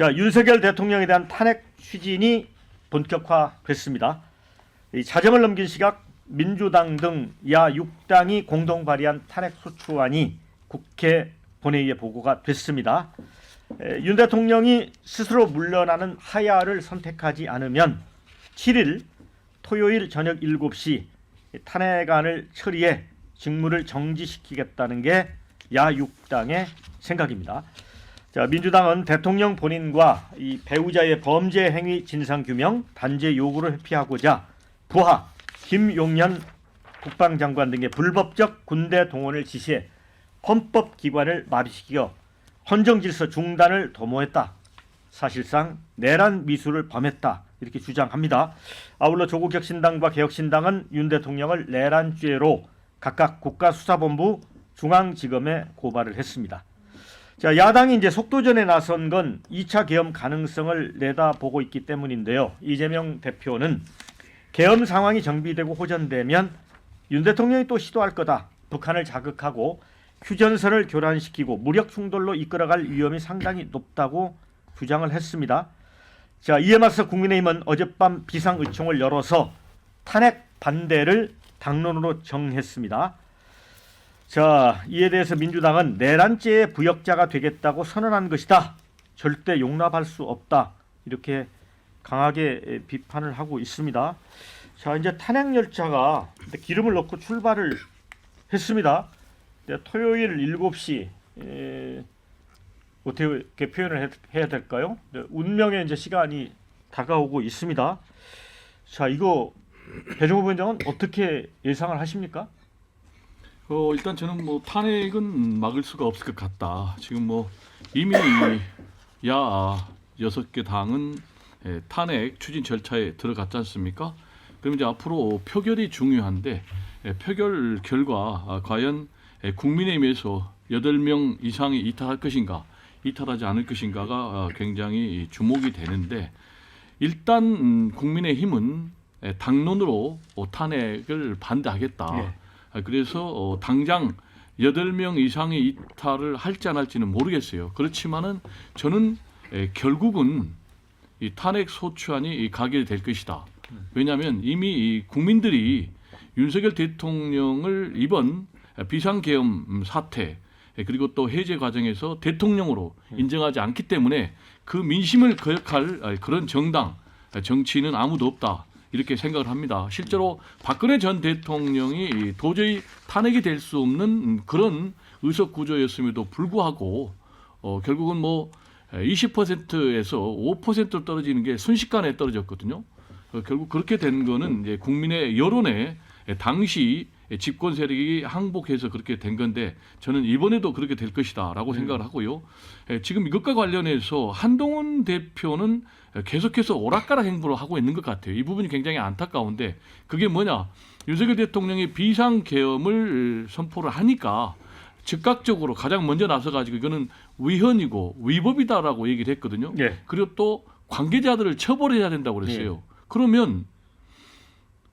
자 윤석열 대통령에 대한 탄핵 추진이 본격화됐습니다. 이 자정을 넘긴 시각 민주당 등 야 6당이 공동 발의한 탄핵 소추안이 국회 본회의에 보고가 됐습니다. 에, 윤 대통령이 스스로 물러나는 하야를 선택하지 않으면 7일 토요일 저녁 7시 탄핵안을 처리해 직무를 정지시키겠다는 게 야 6당의 생각입니다. 자, 민주당은 대통령 본인과 이 배우자의 범죄 행위 진상 규명 단죄 요구를 회피하고자 부하 김용년 국방장관 등의 불법적 군대 동원을 지시해 헌법 기관을 마비시켜 헌정 질서 중단을 도모했다. 사실상 내란 미수를 범했다. 이렇게 주장합니다. 아울러 조국 혁신당과 개혁신당은 윤 대통령을 내란죄로 각각 국가수사본부 중앙지검에 고발을 했습니다. 자, 야당이 이제 속도전에 나선 건 2차 계엄 가능성을 내다보고 있기 때문인데요. 이재명 대표는 계엄 상황이 정비되고 호전되면 윤 대통령이 또 시도할 거다. 북한을 자극하고 휴전선을 교란시키고 무력 충돌로 이끌어갈 위험이 상당히 높다고 주장을 했습니다. 자, 이에 맞서 국민의힘은 어젯밤 비상의총을 열어서 탄핵 반대를 당론으로 정했습니다. 자, 이에 대해서 민주당은 내란죄의 부역자가 되겠다고 선언한 것이다. 절대 용납할 수 없다. 이렇게 강하게 비판을 하고 있습니다. 자, 이제 탄핵 열차가 기름을 넣고 출발을 했습니다. 네, 토요일 7시 에, 어떻게 표현을 해, 해야 될까요? 네, 운명의 이제 시간이 다가오고 있습니다. 자, 이거 배종호 위원장은 어떻게 예상을 하십니까? 어, 일단 저는 뭐 탄핵은 막을 수가 없을 것 같다. 지금 뭐 이미 야 여섯 개 당은 예, 탄핵 추진 절차에 들어갔지 않습니까? 그럼 이제 앞으로 표결이 중요한데 예, 표결 결과 아, 과연 예, 국민의힘에서 여덟 명 이상이 이탈할 것인가, 이탈하지 않을 것인가가 아, 굉장히 주목이 되는데 일단 음, 국민의힘은 예, 당론으로 어, 탄핵을 반대하겠다. 예. 아, 그래서 어, 당장 여덟 명 이상의 이탈을 할지 안 할지는 모르겠어요. 그렇지만은 저는 에, 결국은 이 탄핵 소추안이 이 가결될 것이다. 왜냐하면 이미 이 국민들이 윤석열 대통령을 이번 비상계엄 사태 에, 그리고 또 해제 과정에서 대통령으로 인정하지 않기 때문에 그 민심을 거역할 아, 그런 정당 아, 정치인은 아무도 없다. 이렇게 생각을 합니다. 실제로 박근혜 전 대통령이 도저히 탄핵이 될 수 없는 그런 의석 구조였음에도 불구하고 어, 결국은 뭐 20%에서 5% 떨어지는 게 순식간에 떨어졌거든요. 어, 결국 그렇게 된 거는 이제 국민의 여론에 당시 집권 세력이 항복해서 그렇게 된 건데 저는 이번에도 그렇게 될 것이다라고 생각을 하고요. 에, 지금 이것과 관련해서 한동훈 대표는 계속해서 오락가락 행보를 하고 있는 것 같아요. 이 부분이 굉장히 안타까운데 그게 뭐냐? 윤석열 대통령이 비상 계엄을 선포를 하니까 즉각적으로 가장 먼저 나서 가지고 이거는 위헌이고 위법이다라고 얘기를 했거든요. 예. 그리고 또 관계자들을 처벌해야 된다고 그랬어요. 그러면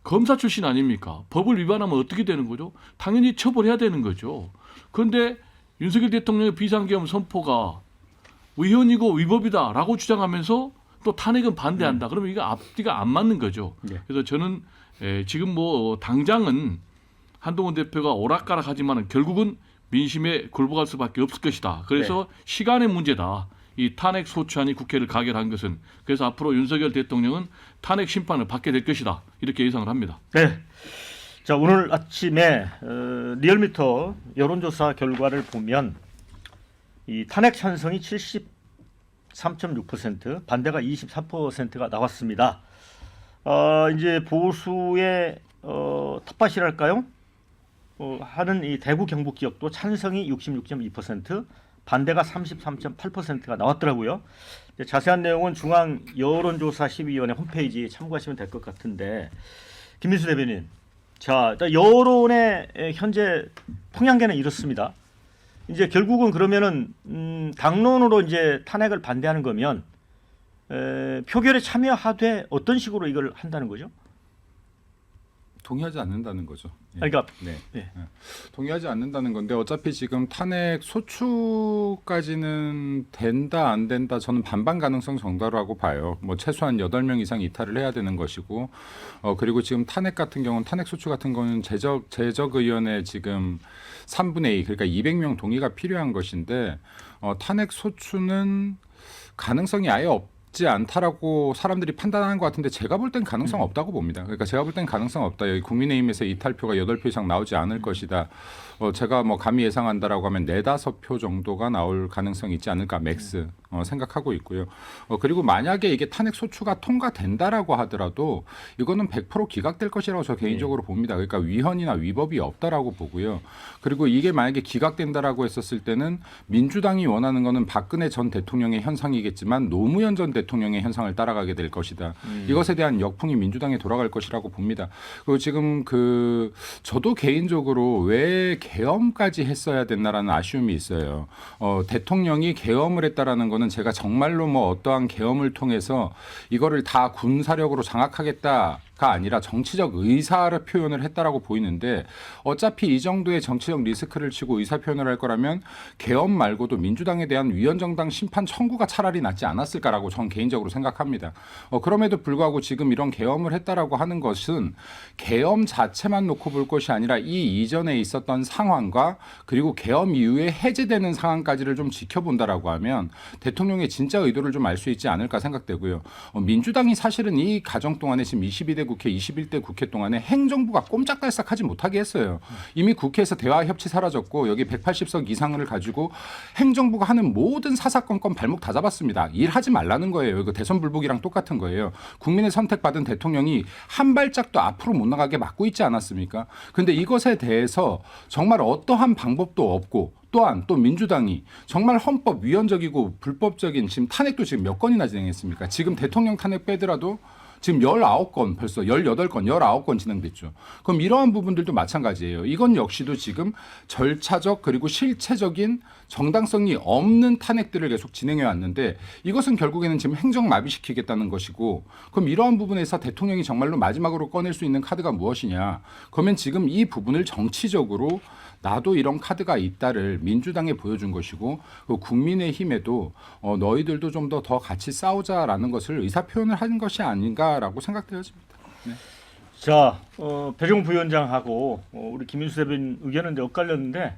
검사 출신 아닙니까? 법을 위반하면 어떻게 되는 거죠? 당연히 처벌해야 되는 거죠. 그런데 윤석열 대통령의 비상계엄 선포가 위헌이고 위법이다라고 주장하면서 또 탄핵은 반대한다. 그러면 이거 앞뒤가 안 맞는 거죠. 네. 그래서 저는 에, 지금 뭐 당장은 한동훈 대표가 오락가락하지만 결국은 민심에 굴복할 수밖에 없을 것이다. 그래서 시간의 문제다. 이 탄핵 소추안이 국회를 가결한 것은 그래서 앞으로 윤석열 대통령은 탄핵 심판을 받게 될 것이다. 이렇게 예상을 합니다. 네. 자 오늘 아침에 어, 리얼미터 여론조사 결과를 보면 이 탄핵 찬성이 73.6% 반대가 24%가 나왔습니다. 어, 이제 보수의 어, 텃밭이랄까요? 어, 하는 이 대구 경북 지역도 찬성이 66.2% 반대가 33.8%가 나왔더라고요. 자세한 내용은 중앙 여론조사 심의위원회 홈페이지에 참고하시면 될 것 같은데 김민수 대변인, 자 여론의 에, 현재 풍향계는 이렇습니다. 이제 결국은 그러면은 음, 당론으로 이제 탄핵을 반대하는 거면 에, 표결에 참여하되 어떤 식으로 이걸 한다는 거죠? 동의하지 않는다는 거죠. 예. 그러니까 네. 예. 예. 동의하지 않는다는 건데 어차피 지금 탄핵 소추까지는 된다 안 된다 저는 반반 가능성 정도라고 봐요. 뭐 최소한 8명 이상 이탈을 해야 되는 것이고 어 그리고 지금 탄핵 같은 경우는 탄핵 소추 같은 거는 제적 제적 의원의 지금 3분의 2 그러니까 200명 동의가 필요한 것인데 어 탄핵 소추는 가능성이 아예 없 지 않다라고 사람들이 판단하는 것 같은데 제가 볼 땐 가능성 없다고 봅니다. 그러니까 제가 볼 땐 가능성 없다. 여기 국민의힘에서 이탈표가 8표 이상 나오지 않을 것이다. 어, 제가 뭐 감히 예상한다라고 하면 네다섯 표 정도가 나올 가능성이 있지 않을까 맥스 어, 생각하고 있고요. 어, 그리고 만약에 이게 탄핵 소추가 통과된다라고 하더라도 이거는 100% 기각될 것이라고 저 개인적으로 봅니다. 그러니까 위헌이나 위법이 없다라고 보고요. 그리고 이게 만약에 기각된다라고 했었을 때는 민주당이 원하는 거는 박근혜 전 대통령의 현상이겠지만 노무현 전 대통령 의 현상을 따라가게 될 것이다. 이것에 대한 역풍이 민주당에 돌아갈 것이라고 봅니다. 그리고 지금 그 저도 개인적으로 왜 계엄까지 했어야 됐나라는 아쉬움이 있어요. 어, 대통령이 계엄을 했다라는 거는 제가 정말로 뭐 어떠한 계엄을 통해서 이거를 다 군사력으로 장악하겠다. 가 아니라 정치적 의사를 표현을 했다라고 보이는데 어차피 이 정도의 정치적 리스크를 치고 의사 표현을 할 거라면 계엄 말고도 민주당에 대한 위헌정당 심판 청구가 차라리 낫지 않았을까라고 저는 개인적으로 생각합니다. 어, 그럼에도 불구하고 지금 이런 계엄을 했다라고 하는 것은 계엄 자체만 놓고 볼 것이 아니라 이 이전에 있었던 상황과 그리고 계엄 이후에 해제되는 상황까지를 좀 지켜본다라고 하면 대통령의 진짜 의도를 좀 알 수 있지 않을까 생각되고요. 어, 민주당이 사실은 이 과정 동안에 지금 22대 국회, 21대 국회 동안에 행정부가 꼼짝달싹하지 못하게 했어요. 이미 국회에서 대화 협치 사라졌고 여기 180석 이상을 가지고 행정부가 하는 모든 사사건건 발목 다 잡았습니다. 일하지 말라는 거예요. 이거 대선 불복이랑 똑같은 거예요. 국민의 선택받은 대통령이 한 발짝도 앞으로 못 나가게 막고 있지 않았습니까? 근데 이것에 대해서 정말 어떠한 방법도 없고 또한 또 민주당이 정말 헌법 위헌적이고 불법적인 지금 탄핵도 지금 몇 건이나 진행했습니까? 지금 대통령 탄핵 빼더라도 지금 19건 벌써 18건, 19건 진행됐죠. 그럼 이러한 부분들도 마찬가지예요. 이건 역시도 지금 절차적 그리고 실체적인 정당성이 없는 탄핵들을 계속 진행해 왔는데 이것은 결국에는 지금 행정 마비시키겠다는 것이고 그럼 이러한 부분에서 대통령이 정말로 마지막으로 꺼낼 수 있는 카드가 무엇이냐? 그러면 지금 이 부분을 정치적으로 나도 이런 카드가 있다를 민주당에 보여준 것이고 그 국민의힘에도 어, 너희들도 좀 더 더 같이 싸우자라는 것을 의사 표현을 한 것이 아닌가라고 생각되어집니다. 자, 어, 배종 부위원장하고 어, 우리 김인수 대변인 의견은 이제 엇갈렸는데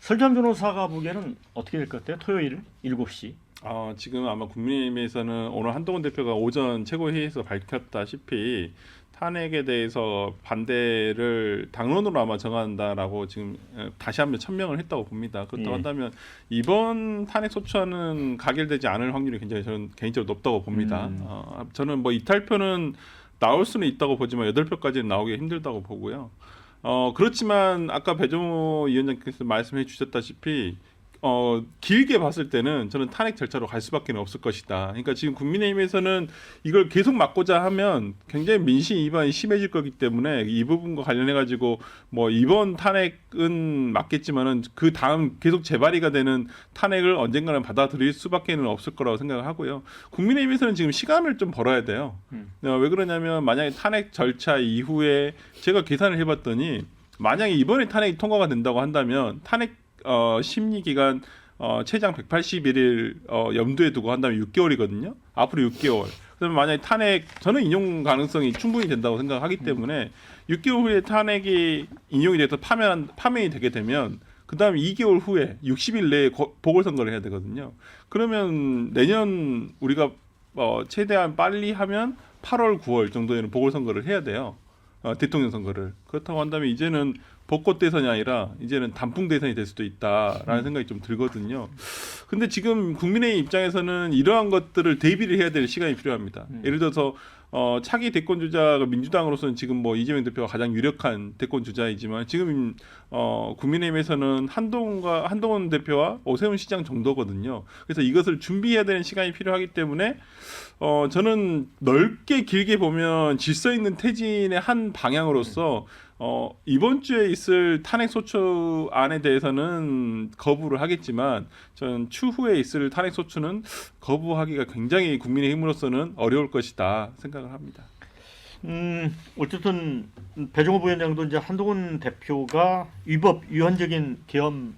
설전 변호사가 보기에는 어떻게 될 것 같아요? 토요일 7시. 어, 지금 아마 국민의힘에서는 오늘 한동훈 대표가 오전 최고회의에서 밝혔다시피 탄핵에 대해서 반대를 당론으로 아마 정한다라고 지금 어, 다시 한번 천명을 했다고 봅니다. 그렇다고 예. 한다면 이번 탄핵 소추안은 가결되지 않을 확률이 굉장히 저는 개인적으로 높다고 봅니다. 음. 어, 저는 뭐 이탈표는 나올 수는 있다고 보지만 여덟 표까지는 나오기 힘들다고 보고요. 어 그렇지만 아까 배종호 위원장께서 말씀해 주셨다시피 어 길게 봤을 때는 저는 탄핵 절차로 갈 수밖에 없을 것이다. 그러니까 지금 국민의힘에서는 이걸 계속 막고자 하면 굉장히 민심 위반이 심해질 거기 때문에 이 부분과 관련해 가지고 뭐 이번 탄핵은 맞겠지만은 그 다음 계속 재발이가 되는 탄핵을 언젠가는 받아들일 수밖에는 없을 거라고 생각을 하고요. 국민의힘에서는 지금 시간을 좀 벌어야 돼요. 음. 어, 왜 그러냐면 만약에 탄핵 절차 이후에 제가 계산을 해봤더니 만약에 이번에 탄핵이 통과가 된다고 한다면 탄핵 어, 심리 기간 어, 최장 181일 어, 염두에 두고 한다면 6개월이거든요. 앞으로 6개월. 그러면 만약에 탄핵 저는 인용 가능성이 충분히 된다고 생각하기 때문에 6개월 후에 탄핵이 인용이 돼서 파면 파면이 되게 되면 그다음 2개월 후에 60일 내에 거- 보궐선거를 해야 되거든요. 그러면 내년 우리가 어, 최대한 빨리 하면 8월, 9월 정도에는 보궐선거를 해야 돼요. 어, 대통령 선거를. 그렇다고 한다면 이제는 벚꽃 대선이 아니라 이제는 단풍 대선이 될 수도 있다라는 생각이 좀 들거든요. 근데 지금 국민의 입장에서는 이러한 것들을 대비를 해야 될 시간이 필요합니다. 예를 들어서 어, 차기 대권 주자가 민주당으로서는 지금 뭐 이재명 대표가 가장 유력한 대권 주자이지만 지금 어, 국민의힘에서는 한동훈과 한동훈 대표와 오세훈 시장 정도거든요. 그래서 이것을 준비해야 되는 시간이 필요하기 때문에 어, 저는 넓게 길게 보면 질서 있는 퇴진의 한 방향으로서 어, 이번 주에 있을 탄핵 소추안에 대해서는 거부를 하겠지만 저는 추후에 있을 탄핵 소추는 거부하기가 굉장히 국민의힘으로서는 어려울 것이다 생각을 합니다. 음, 어쨌든 배종호 부위원장도 이제 한동훈 대표가 위법 위헌적인 계엄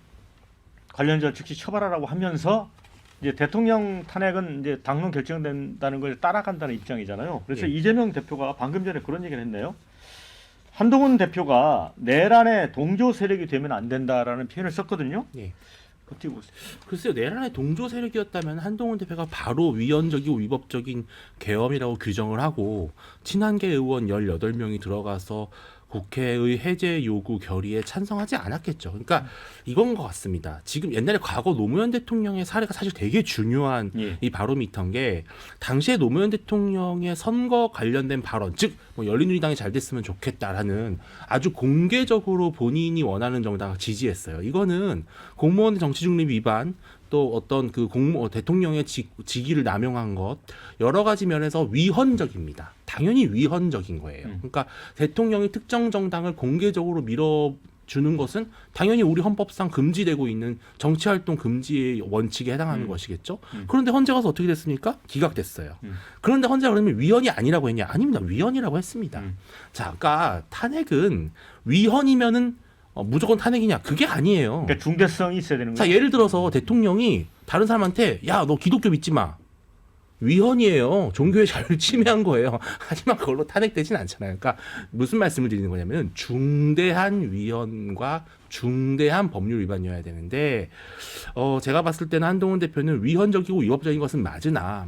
관련자 즉시 처벌하라고 하면서 이제 대통령 탄핵은 이제 당론 결정된다는 걸 따라간다는 입장이잖아요. 그래서 예. 이재명 대표가 방금 전에 그런 얘기를 했네요. 한동훈 대표가 내란의 동조 세력이 되면 안 된다라는 표현을 썼거든요. 예. 어떻게 보세요? 글쎄요 내란의 동조 세력이었다면 한동훈 대표가 바로 위헌적이고 위법적인 계엄이라고 규정을 하고 친한계 의원 18명이 들어가서 국회의 해제 요구 결의에 찬성하지 않았겠죠. 그러니까 이건 것 같습니다. 지금 옛날에 과거 노무현 대통령의 사례가 사실 되게 중요한 예. 이 바로미터인 게 당시에 노무현 대통령의 선거 관련된 발언, 즉 뭐 열린우리당이 잘 됐으면 좋겠다라는 아주 공개적으로 본인이 원하는 정당을 지지했어요. 이거는 공무원의 정치 중립 위반 또 어떤 그 공무 어, 대통령의 직, 직위를 남용한 것 여러 가지 면에서 위헌적입니다. 당연히 위헌적인 거예요. 음. 그러니까 대통령이 특정 정당을 공개적으로 밀어 주는 것은 당연히 우리 헌법상 금지되고 있는 정치 활동 금지의 원칙에 해당하는 음. 것이겠죠. 음. 그런데 헌재 가서 어떻게 됐습니까? 기각됐어요. 음. 그런데 헌재가 그러면 위헌이 아니라고 했냐? 아닙니다. 위헌이라고 했습니다. 음. 자, 아까 탄핵은 위헌이면은 어, 무조건 탄핵이냐? 그게 아니에요. 그러니까 중대성이 있어야 되는 자, 거예요. 예를 들어서 대통령이 다른 사람한테 야, 너 기독교 믿지 마. 위헌이에요. 종교의 자유를 침해한 거예요. 하지만 그걸로 탄핵되진 않잖아요. 그러니까 무슨 말씀을 드리는 거냐면 중대한 위헌과 중대한 법률 위반이어야 되는데 어 제가 봤을 때는 한동훈 대표는 위헌적이고 위법적인 것은 맞으나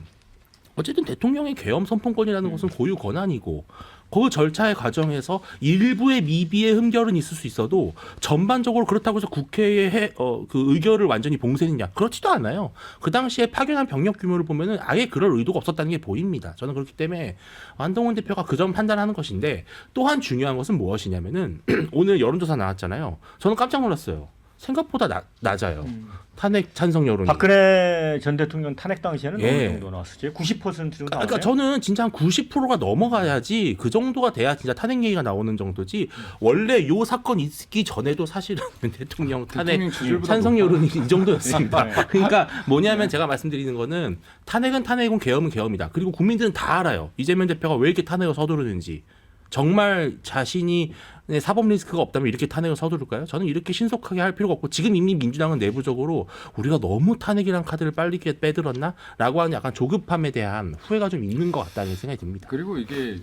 어쨌든 대통령의 계엄 선포권이라는 것은 고유 권한이고 그 절차의 과정에서 일부의 미비의 흠결은 있을 수 있어도 전반적으로 그렇다고 해서 국회의 해, 어, 그 의결을 완전히 봉쇄느냐 그렇지도 않아요. 그 당시에 파견한 병력 규모를 보면은 아예 그럴 의도가 없었다는 게 보입니다. 저는 그렇기 때문에 한동훈 대표가 그 점 판단하는 것인데 또한 중요한 것은 무엇이냐면은 오늘 여론조사 나왔잖아요. 저는 깜짝 놀랐어요. 생각보다 나, 낮아요. 음. 탄핵 찬성 여론이. 박근혜 전 대통령 탄핵 당시에는 예. 어느 정도 나왔었지? 90% 정도 그러니까 나왔나요? 저는 진짜 한 90%가 넘어가야지 그 정도가 돼야 진짜 탄핵 얘기가 나오는 정도지 원래 요 사건 있기 전에도 사실은 대통령 탄핵 대통령 찬성. 여론이 이 정도였습니다. 네. 그러니까 뭐냐면 제가 말씀드리는 거는 탄핵은 탄핵이고 계엄은 계엄이다. 그리고 국민들은 다 알아요. 이재명 대표가 왜 이렇게 탄핵을 서두르는지. 정말 자신이 네, 사법 리스크가 없다면 이렇게 탄핵을 서두를까요? 저는 이렇게 신속하게 할 필요가 없고 지금 이미 민주당은 내부적으로 우리가 너무 탄핵이란 카드를 빨리 빼들었나라고 하는 약간 조급함에 대한 후회가 좀 있는 것 같다는 생각이 듭니다. 그리고 이게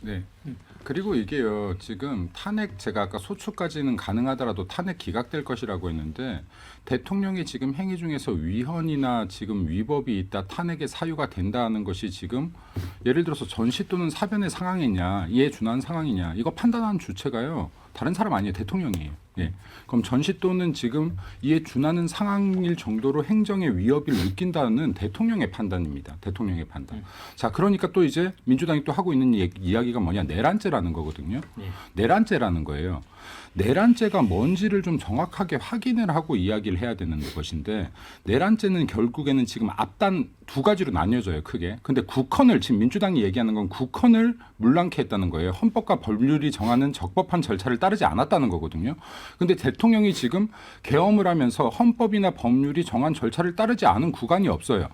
네. 그리고 이게요. 지금 탄핵 제가 아까 소추까지는 가능하더라도 탄핵 기각될 것이라고 했는데 대통령이 지금 행위 중에서 위헌이나 지금 위법이 있다 탄핵의 사유가 된다는 것이 지금 예를 들어서 전시 또는 사변의 상황이냐 이에 준한 상황이냐 이거 판단하는 주체가요. 다른 사람 아니에요. 대통령이에요. 예. 그럼 전시 또는 지금 이에 준하는 상황일 정도로 행정의 위협을 느낀다는 대통령의 판단입니다. 대통령의 판단. 자, 그러니까 또 이제 민주당이 또 하고 있는 얘기- 이야기가 뭐냐 내란죄라는 거거든요. 예. 내란죄라는 거예요. 내란죄가 뭔지를 좀 정확하게 확인을 하고 이야기를 해야 되는 것인데 내란죄는 결국에는 지금 앞단 두 가지로 나뉘어져요 크게. 근데 국헌을 지금 민주당이 얘기하는 건 국헌을 물랑케 했다는 거예요. 헌법과 법률이 정하는 적법한 절차를 따르지 않았다는 거거든요. 근데 대통령이 지금 계엄을 하면서 헌법이나 법률이 정한 절차를 따르지 않은 구간이 없어요.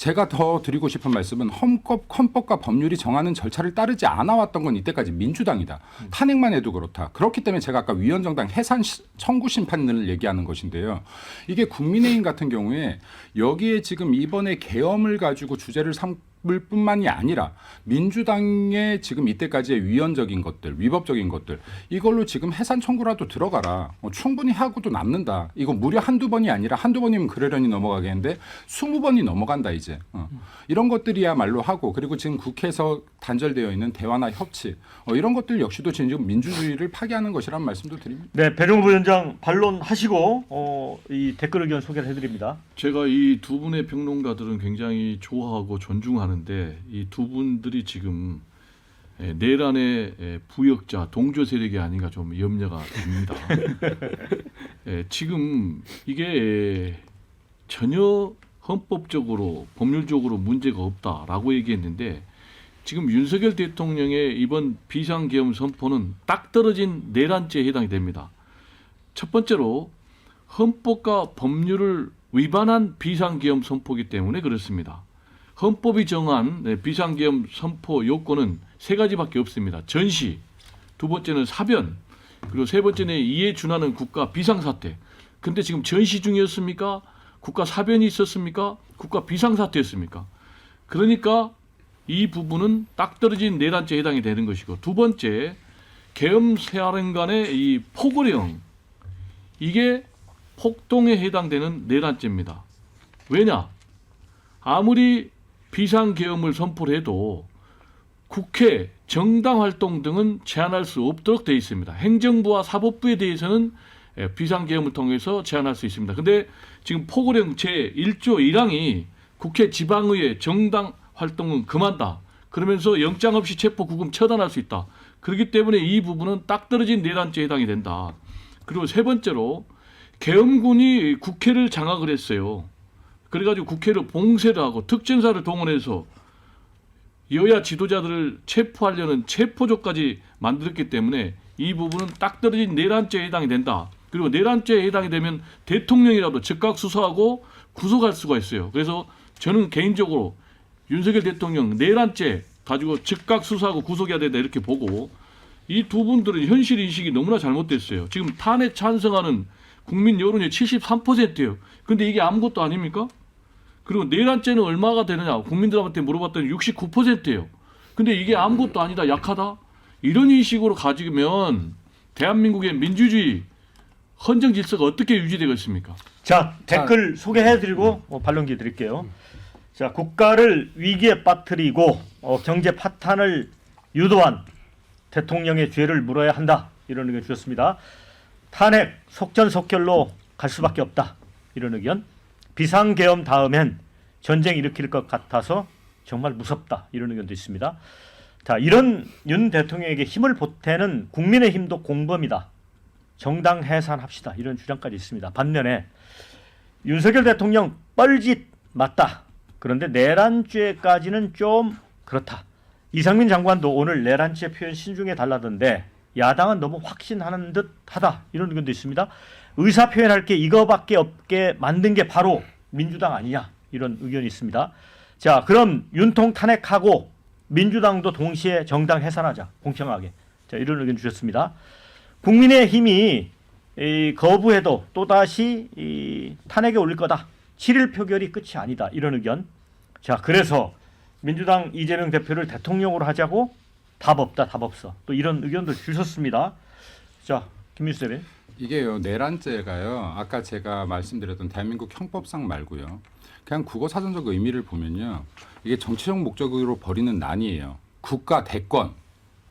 제가 더 드리고 싶은 말씀은 헌법, 헌법과 법률이 정하는 절차를 따르지 않아 왔던 건 이때까지 민주당이다. 탄핵만 해도 그렇다. 그렇기 때문에 제가 아까 위원정당 해산 시- 청구 심판을 얘기하는 것인데요. 이게 국민의힘 같은 경우에 여기에 지금 이번에 계엄을 가지고 주제를 삼 을 뿐만이 아니라 민주당의 지금 이때까지의 위헌적인 것들, 위법적인 것들 이걸로 지금 해산 청구라도 들어가라. 어, 충분히 하고도 남는다. 이거 무려 한두 번이 아니라 한두 번이면 그러려니 넘어가겠는데 스무 번이 넘어간다 이제. 어. 이런 것들이야말로 하고 그리고 지금 국회에서 단절되어 있는 대화나 협치 어, 이런 것들 역시도 지금 민주주의를 파괴하는 것이란 말씀도 드립니다. 네, 배종호 부위원장 반론하시고 어, 이 댓글 의견 소개를 해드립니다. 제가 이 두 분의 평론가들은 굉장히 좋아하고 존중하는 데 이 두 분들이 지금 예, 내란의 예, 부역자 동조 세력이 아닌가 좀 염려가 됩니다. 예, 지금 이게 예, 전혀 헌법적으로 법률적으로 문제가 없다라고 얘기했는데 지금 윤석열 대통령의 이번 비상계엄 선포는 딱 떨어진 내란죄에 해당이 됩니다. 첫 번째로 헌법과 법률을 위반한 비상계엄 선포기 때문에 그렇습니다. 헌법이 정한 네, 비상계엄 선포 요건은 세 가지밖에 없습니다. 전시, 두 번째는 사변, 그리고 세 번째는 이에 준하는 국가 비상사태. 근데 지금 전시 중이었습니까? 국가 사변이 있었습니까? 국가 비상사태였습니까? 그러니까 이 부분은 딱 떨어진 내란죄에 해당이 되는 것이고 두 번째 계엄 사령관의 이 포고령 이게 폭동에 해당되는 내란죄입니다. 왜냐? 아무리 비상계엄을 선포를 해도 국회, 정당 활동 등은 제한할 수 없도록 되어 있습니다. 행정부와 사법부에 대해서는 예, 비상계엄을 통해서 제한할 수 있습니다. 근데 지금 포고령 제1조 1항이 국회 지방의회 정당 활동은 금한다. 그러면서 영장 없이 체포 구금 처단할 수 있다. 그렇기 때문에 이 부분은 딱 떨어진 내란죄에 해당이 된다. 그리고 세 번째로 계엄군이 국회를 장악을 했어요. 그래가지고 국회를 봉쇄를 하고 특전사를 동원해서 여야 지도자들을 체포하려는 체포조까지 만들었기 때문에 이 부분은 딱 떨어진 내란죄에 해당이 된다. 그리고 내란죄에 해당이 되면 대통령이라도 즉각 수사하고 구속할 수가 있어요. 그래서 저는 개인적으로 윤석열 대통령 내란죄 가지고 즉각 수사하고 구속해야 된다 이렇게 보고 이 두 분들은 현실 인식이 너무나 잘못됐어요. 지금 탄핵 찬성하는 국민 여론이 73%예요. 근데 이게 아무것도 아닙니까? 그리고 내란죄는 얼마가 되느냐 국민들한테 물어봤더니 69%예요. 근데 이게 아무것도 아니다 약하다 이런 인식으로 가지면 대한민국의 민주주의 헌정 질서가 어떻게 유지되겠습니까? 자 댓글 소개해드리고 어, 반론기 드릴게요. 자 국가를 위기에 빠뜨리고 어, 경제 파탄을 유도한 대통령의 죄를 물어야 한다 이런 의견 주셨습니다. 탄핵 속전속결로 갈 수밖에 없다 이런 의견. 비상계엄 다음엔 전쟁 일으킬 것 같아서 정말 무섭다 이런 의견도 있습니다. 자 이런 윤 대통령에게 힘을 보태는 국민의 힘도 공범이다. 정당 해산합시다 이런 주장까지 있습니다. 반면에 윤석열 대통령 뻘짓 맞다. 그런데 내란죄까지는 좀 그렇다. 이상민 장관도 오늘 내란죄 표현 신중해 달라던데 야당은 너무 확신하는 듯하다 이런 의견도 있습니다. 의사 표현할 게 이거밖에 없게 만든 게 바로 민주당 아니냐 이런 의견이 있습니다. 자 그럼 윤통 탄핵하고 민주당도 동시에 정당 해산하자 공평하게 자 이런 의견 주셨습니다. 국민의 힘이 이 거부해도 또다시 이 탄핵에 올릴 거다. 7일 표결이 끝이 아니다. 이런 의견. 자, 그래서 민주당 이재명 대표를 대통령으로 하자고 답 없다. 답 없어. 또 이런 의견도 주셨습니다. 자, 김민수 대변인. 이게요 내란죄가요. 아까 제가 말씀드렸던 대한민국 형법상 말고요. 그냥 국어 사전적 의미를 보면요. 이게 정치적 목적으로 벌이는 난이에요. 국가 대권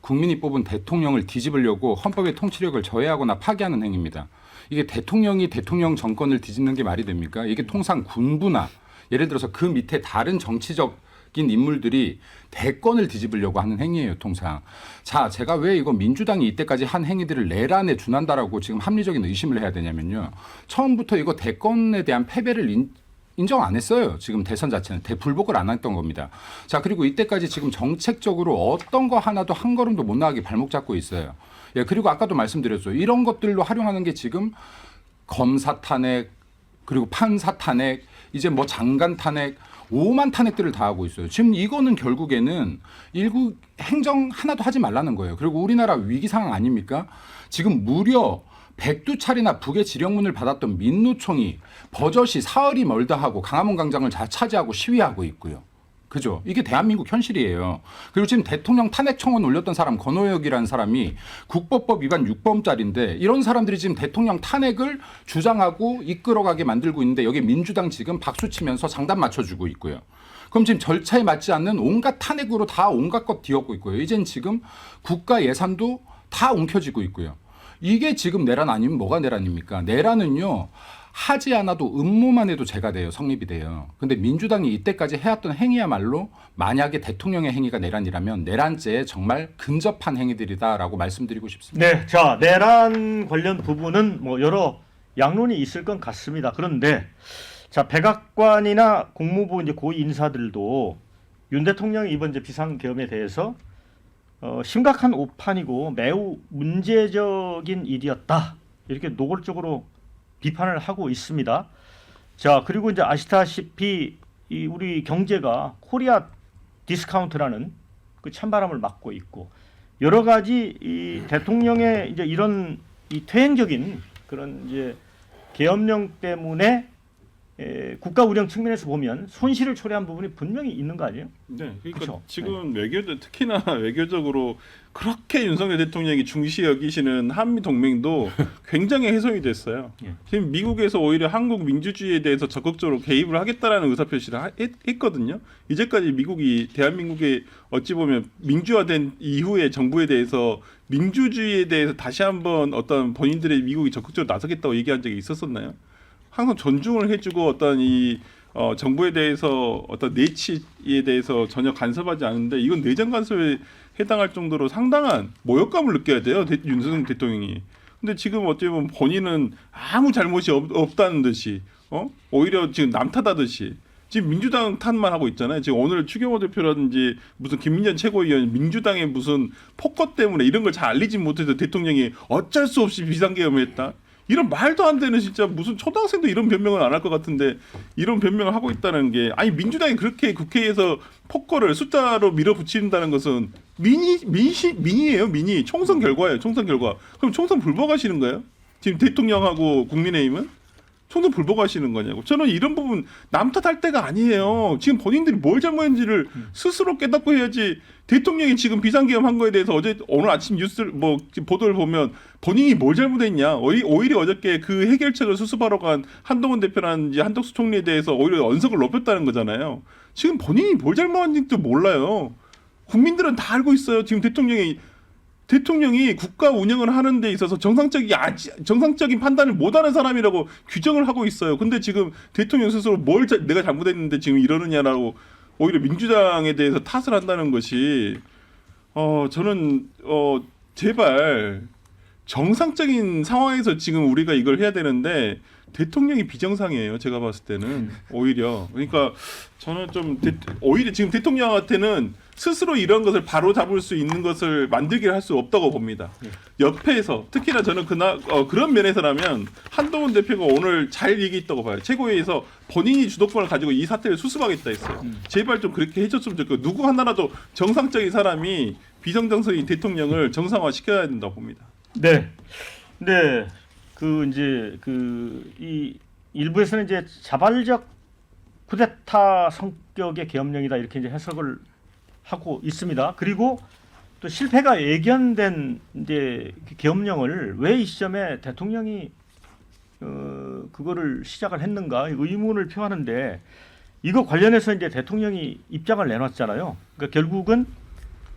국민이 뽑은 대통령을 뒤집으려고 헌법의 통치력을 저해하거나 파괴하는 행위입니다. 이게 대통령이 대통령 정권을 뒤집는 게 말이 됩니까? 이게 통상 군부나 예를 들어서 그 밑에 다른 정치적 인 인물들이 대권을 뒤집으려고 하는 행위예요, 통상. 자, 제가 왜 이거 민주당이 이때까지 한 행위들을 내란에 준한다라고 지금 합리적인 의심을 해야 되냐면요. 처음부터 이거 대권에 대한 패배를 인, 인정 안 했어요. 지금 대선 자체는 대불복을 안 했던 겁니다. 자, 그리고 이때까지 지금 정책적으로 어떤 거 하나도 한 걸음도 못 나가게 발목 잡고 있어요. 예, 그리고 아까도 말씀드렸죠. 이런 것들로 활용하는 게 지금 검사 탄핵, 그리고 판사 탄핵, 이제 뭐 장관 탄핵, 오만 탄핵들을 다 하고 있어요. 지금 이거는 결국에는 일국 행정 하나도 하지 말라는 거예요. 그리고 우리나라 위기 상황 아닙니까? 지금 무려 백두 차례나 북의 지령문을 받았던 민노총이 버젓이 사흘이 멀다 하고 강화문 광장을 다 차지하고 시위하고 있고요. 그죠? 이게 대한민국 현실이에요. 그리고 지금 대통령 탄핵 청원 올렸던 사람 권오혁이라는 사람이 국법법 위반 6범짜리인데 이런 사람들이 지금 대통령 탄핵을 주장하고 이끌어가게 만들고 있는데 여기 민주당 지금 박수 치면서 장단 맞춰주고 있고요. 그럼 지금 절차에 맞지 않는 온갖 탄핵으로 다 온갖 것 뒤엎고 있고요. 이젠 지금 국가 예산도 다 엉켜지고 있고요. 이게 지금 내란 아니면 뭐가 내란입니까? 내란은요. 하지 않아도 음모만 해도 죄가 돼요. 성립이 돼요. 근데 민주당이 이때까지 해왔던 행위야말로 만약에 대통령의 행위가 내란이라면 내란죄에 정말 근접한 행위들이다라고 말씀드리고 싶습니다. 네, 자 내란 관련 부분은 뭐 여러 양론이 있을 것 같습니다. 그런데 자 백악관이나 국무부 이제 고위 인사들도 윤 대통령의 이번 이제 비상계엄에 대해서 어, 심각한 오판이고 매우 문제적인 일이었다 이렇게 노골적으로 비판을 하고 있습니다. 자 그리고 이제 아시다시피 이 우리 경제가 코리아 디스카운트라는 그 찬바람을 맞고 있고 여러 가지 이 대통령의 이제 이런 이 퇴행적인 그런 이제 계엄령 때문에 에, 국가 운영 측면에서 보면 손실을 초래한 부분이 분명히 있는 거 아니에요? 네, 그러니까 그쵸? 지금 외교 특히나 외교적으로 그렇게 윤석열 대통령이 중시 여기시는 한미 동맹도 굉장히 훼손이 됐어요. 예. 지금 미국에서 오히려 한국 민주주의에 대해서 적극적으로 개입을 하겠다라는 의사 표시를 하- 했, 했거든요. 이제까지 미국이 대한민국의 어찌 보면 민주화된 이후의 정부에 대해서 민주주의에 대해서 다시 한번 어떤 본인들의 미국이 적극적으로 나서겠다고 얘기한 적이 있었었나요? 항상 존중을 해주고 어떤 이 어, 정부에 대해서 어떤 내치에 대해서 전혀 간섭하지 않는데 이건 내정 간섭에 해당할 정도로 상당한 모욕감을 느껴야 돼요 대, 윤석열 대통령이. 근데 지금 어찌 보면 본인은 아무 잘못이 없, 없다는 듯이 어 오히려 지금 남 탓하듯이 지금 민주당 탓만 하고 있잖아요. 지금 오늘 추경호 대표라든지 무슨 김민전 최고위원 민주당의 무슨 폭거 때문에 이런 걸 잘 알리지 못해서 대통령이 어쩔 수 없이 비상계엄을 했다. 이런 말도 안 되는 진짜 무슨 초등학생도 이런 변명을 안 할 것 같은데 이런 변명을 하고 있다는 게 아니 민주당이 그렇게 국회에서 폭거를 숫자로 밀어붙인다는 것은 민이 민시 민이에요 민이 총선 결과예요 총선 결과. 그럼 총선 불복하시는 거예요? 지금 대통령하고 국민의힘은 총선 불복하시는 거냐고. 저는 이런 부분 남 탓할 때가 아니에요. 지금 본인들이 뭘 잘못했는지를 스스로 깨닫고 해야지 대통령이 지금 비상계엄 한 거에 대해서 어제 오늘 아침 뉴스를 뭐 보도를 보면 본인이 뭘 잘못했냐. 오히- 오히려 어저께 그 해결책을 수습하러 간 한동훈 대표라든지 한덕수 총리에 대해서 오히려 언성을 높였다는 거잖아요. 지금 본인이 뭘 잘못했는지도 몰라요. 국민들은 다 알고 있어요. 지금 대통령이 대통령이 국가 운영을 하는 데 있어서 정상적인 아지, 정상적인 판단을 못하는 사람이라고 규정을 하고 있어요. 근데 지금 대통령 스스로 뭘 자- 내가 잘못했는데 지금 이러느냐라고 오히려 민주당에 대해서 탓을 한다는 것이 어 저는 어 제발 정상적인 상황에서 지금 우리가 이걸 해야 되는데 대통령이 비정상이에요. 제가 봤을 때는 오히려 그러니까 저는 좀 대- 오히려 지금 대통령한테는 스스로 이런 것을 바로 잡을 수 있는 것을 만들기를 할 수 없다고 봅니다. 옆에서 특히나 저는 그나 어, 그런 면에서라면 한동훈 대표가 오늘 잘 얘기했다고 봐요. 최고위에서 본인이 주도권을 가지고 이 사태를 수습하겠다 했어요. 제발 좀 그렇게 해줬으면 좋겠고 누구 하나라도 정상적인 사람이 비정정성인 대통령을 정상화 시켜야 된다고 봅니다. 네. 네. 그 이제 그 이 일부에서는 이제 자발적 쿠데타 성격의 계엄령이다 이렇게 이제 해석을 하고 있습니다. 그리고 또 실패가 예견된 이제 그 계엄령을 왜 이 시점에 대통령이 어 그거를 시작을 했는가 의문을 표하는데 이거 관련해서 이제 대통령이 입장을 내놨잖아요. 그러니까 결국은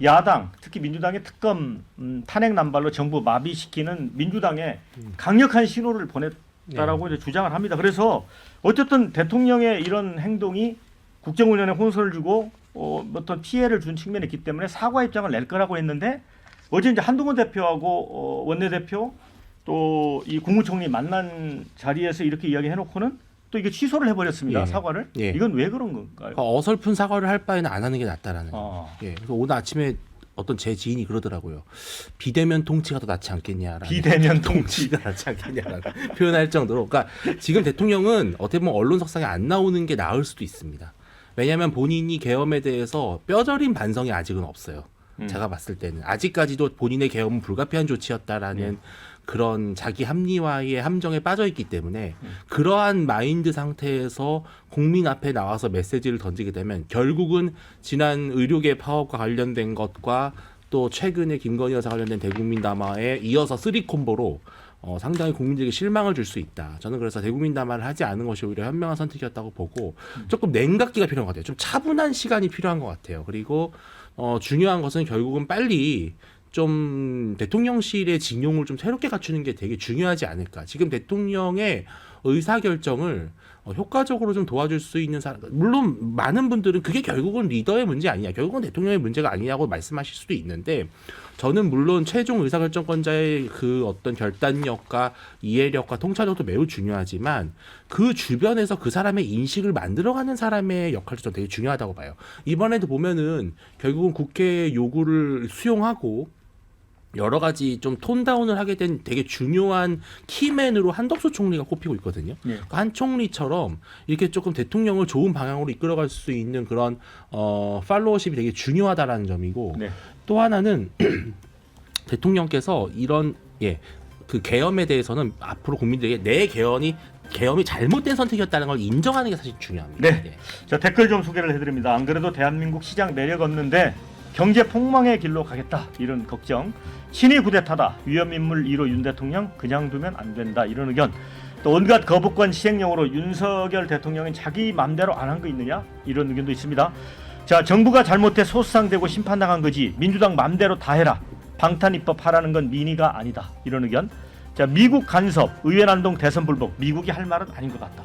야당 특히 민주당의 특검 음, 탄핵 남발로 정부 마비시키는 민주당에 강력한 신호를 보냈다라고 이제 주장을 합니다. 그래서 어쨌든 대통령의 이런 행동이 국정운영에 혼선을 주고 어, 어떤 피해를 준 측면이 있기 때문에 사과 입장을 낼 거라고 했는데 어제 이제 한동훈 대표하고 어, 원내대표 또 이 국무총리 만난 자리에서 이렇게 이야기해놓고는 또 이게 취소를 해버렸습니다. 예. 사과를. 예. 이건 왜 그런 건가요? 그러니까 어설픈 사과를 할 바에는 안 하는 게 낫다라는. 아. 예. 그래서 오늘 아침에 어떤 제 지인이 그러더라고요. 비대면 통치가 더 낫지 않겠냐라는. 비대면 통치. 통치가 낫지 않겠냐라는 표현할 정도로. 그러니까 지금 대통령은 어떻게 보면 언론 석상에 안 나오는 게 나을 수도 있습니다. 왜냐하면 본인이 계엄에 대해서 뼈저린 반성이 아직은 없어요. 음. 제가 봤을 때는 아직까지도 본인의 계엄은 불가피한 조치였다라는 그런 자기 합리화의 함정에 빠져 있기 때문에 그러한 마인드 상태에서 국민 앞에 나와서 메시지를 던지게 되면 결국은 지난 의료계 파업과 관련된 것과 또 최근에 김건희 여사 관련된 대국민 담화에 이어서 쓰리 콤보로 어, 상당히 국민들에게 실망을 줄 수 있다. 저는 그래서 대국민 담화를 하지 않은 것이 오히려 현명한 선택이었다고 보고 조금 냉각기가 필요한 것 같아요. 좀 차분한 시간이 필요한 것 같아요. 그리고 어, 중요한 것은 결국은 빨리 좀 대통령실의 징용을 좀 새롭게 갖추는 게 되게 중요하지 않을까. 지금 대통령의 의사 결정을 어, 효과적으로 좀 도와줄 수 있는 사람 물론 많은 분들은 그게 결국은 리더의 문제 아니냐 결국은 대통령의 문제가 아니냐고 말씀하실 수도 있는데 저는 물론 최종 의사결정권자의 그 어떤 결단력과 이해력과 통찰력도 매우 중요하지만 그 주변에서 그 사람의 인식을 만들어가는 사람의 역할도 되게 중요하다고 봐요. 이번에도 보면은 결국은 국회 요구를 수용하고 여러 가지 좀 톤다운을 하게 된 되게 중요한 키맨으로 한덕수 총리가 꼽히고 있거든요. 예. 그한 총리처럼 이렇게 조금 대통령을 좋은 방향으로 이끌어갈 수 있는 그런 어 팔로워십이 되게 중요하다라는 점이고 네. 또 하나는 대통령께서 이런 예 그 계엄에 대해서는 앞으로 국민들에게 내 계엄이 계엄이 잘못된 선택이었다는 걸 인정하는 게 사실 중요합니다. 네. 예. 자 댓글 좀 소개를 해드립니다. 안 그래도 대한민국 시장 내력 없는데 경제 폭망의 길로 가겠다 이런 걱정. 친위 구대타다 위험인물 1호 윤 대통령 그냥 두면 안 된다 이런 의견. 또 온갖 거부권 시행령으로 윤석열 대통령은 자기 맘대로 안 한 거 있느냐 이런 의견도 있습니다. 자 정부가 잘못해 소수상되고 심판당한 거지 민주당 맘대로 다 해라 방탄 입법 하라는 건 민의가 아니다 이런 의견. 자 미국 간섭 의회 난동 대선 불복 미국이 할 말은 아닌 것 같다.